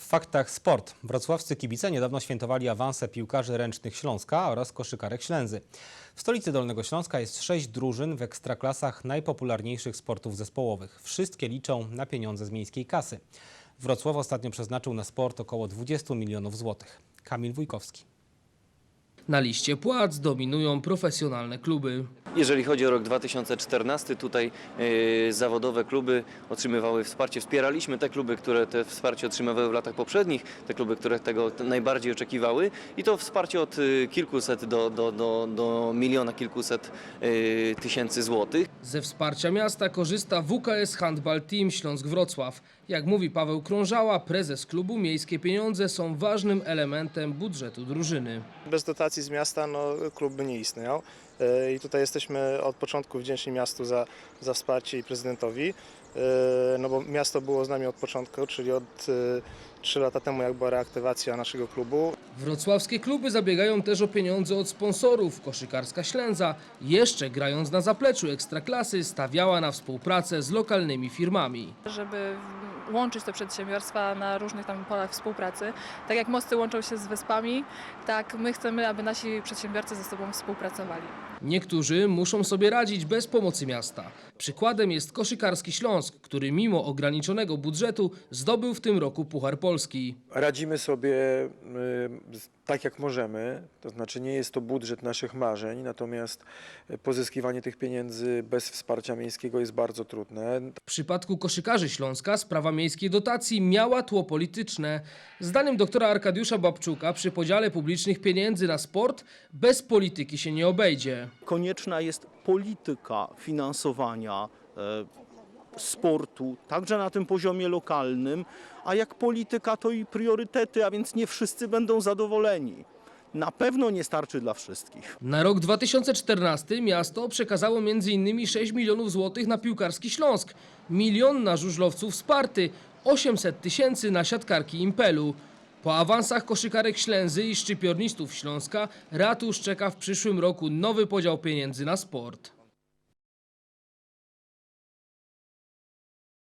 W faktach sport. Wrocławscy kibice niedawno świętowali awanse piłkarzy ręcznych Śląska oraz koszykarek Ślęzy. W stolicy Dolnego Śląska jest sześć drużyn w ekstraklasach najpopularniejszych sportów zespołowych. Wszystkie liczą na pieniądze z miejskiej kasy. Wrocław ostatnio przeznaczył na sport około 20 milionów złotych. Kamil Wójkowski. Na liście płac dominują profesjonalne kluby. Jeżeli chodzi o rok 2014, tutaj e, zawodowe kluby otrzymywały wsparcie. Wspieraliśmy te kluby, które te wsparcie otrzymywały w latach poprzednich, te kluby, które tego najbardziej oczekiwały i to wsparcie od e, kilkuset do, do, do, do miliona kilkuset e, tysięcy złotych. Ze wsparcia miasta korzysta WKS Handball Team Śląsk Wrocław. Jak mówi Paweł Krążała, prezes klubu, miejskie pieniądze są ważnym elementem budżetu drużyny. Bez dotacji z miasta no, klub by nie istniał. E, I tutaj jesteśmy od początku wdzięczni miastu za, za wsparcie i prezydentowi. E, No bo miasto było z nami od początku, czyli od 3 lata temu, jak była reaktywacja naszego klubu. Wrocławskie kluby zabiegają też o pieniądze od sponsorów. Koszykarska Ślęza, jeszcze grając na zapleczu Ekstraklasy, stawiała na współpracę z lokalnymi firmami. żeby łączyć te przedsiębiorstwa na różnych tam polach współpracy. Tak jak mosty łączą się z wyspami, tak my chcemy, aby nasi przedsiębiorcy ze sobą współpracowali. Niektórzy muszą sobie radzić bez pomocy miasta. Przykładem jest koszykarski Śląsk, który mimo ograniczonego budżetu zdobył w tym roku Puchar Polski. Radzimy sobie y, tak jak możemy, to znaczy nie jest to budżet naszych marzeń, natomiast pozyskiwanie tych pieniędzy bez wsparcia miejskiego jest bardzo trudne. W przypadku koszykarzy Śląska sprawa miejskiej dotacji miała tło polityczne. Zdaniem doktora Arkadiusza Babczuka przy podziale publicznych pieniędzy na sport bez polityki się nie obejdzie. konieczna jest polityka finansowania e, sportu, także na tym poziomie lokalnym, a jak polityka to i priorytety, a więc nie wszyscy będą zadowoleni. Na pewno nie starczy dla wszystkich. Na rok 2014 miasto przekazało m.in. 6 milionów złotych na piłkarski Śląsk, milion na żużlowców Sparty, 800 tysięcy na siatkarki Impelu. Po awansach koszykarek Ślęzy i szczypiornistów Śląska ratusz czeka w przyszłym roku nowy podział pieniędzy na sport.